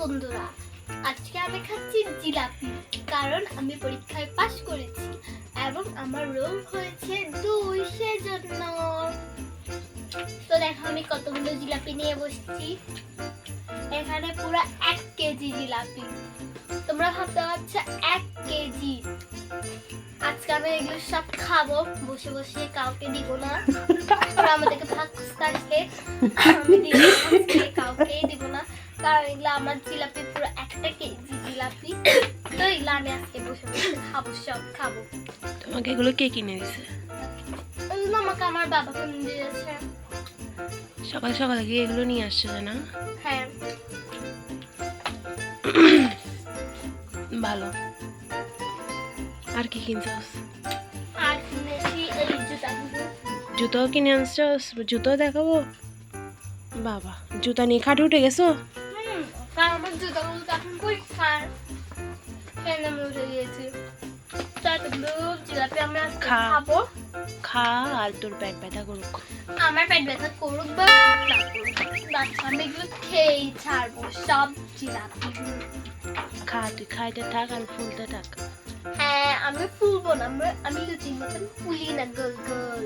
বন্ধুরা। আজকে আমি খাচ্ছি জিলাপি কারণ আমি পরীক্ষায় পাশ করেছি এবং আমার রোল হয়েছে দুই সেজন্য। তো দেখো আমি কতগুলো জিলাপি নিয়ে বসছি। এখানে পুরো এক কেজি জিলাপি। তোমরা ভাবতে পারছ এক কেজি। আজকে আমি এগুলো সব খাব বসে বসে কাউকে দিব না। আমাদেরকে ভাগ খুঁজতে আমি দিব না, কারণ এগুলো আমার জিলাপি পুরো একটা কেজি জিলাপি। তো এগুলো আমি আজকে বসে বসে খাব সব খাব। তোমাকে এগুলো কে কিনে দিছে? এগুলো আমাকে আমার বাবা কিনে দিয়েছে। সকাল সকালে গিয়ে এগুলো নিয়ে আসছে না? হ্যাঁ। ভালো। আর কি কিনছস আর কিনেছি এই জুতাগুলো জুতো কিনে আনছস জুতো দেখাবো? বাবা জুতা নিয়ে খাটে উঠে গেছো? কারণ আমার জুতাগুলো তো এখন পরীক্ষার কেন আমি উঠে গিয়েছি। তো এতগুলো জিলাপি আমি আজকে খা। খাব। খা আর তোর পেট ব্যথা করুক। আমার পেট ব্যথা করুক বা বাচ্চা আমি এগুলো খেয়েই ছাড়বো সব জিলাপি। খা তুই খাইতে থাক আর ফুলতে থাক। হ্যাঁ আমি ফুলবো না আমি লুচির মতন ফুলি না গোল গোল।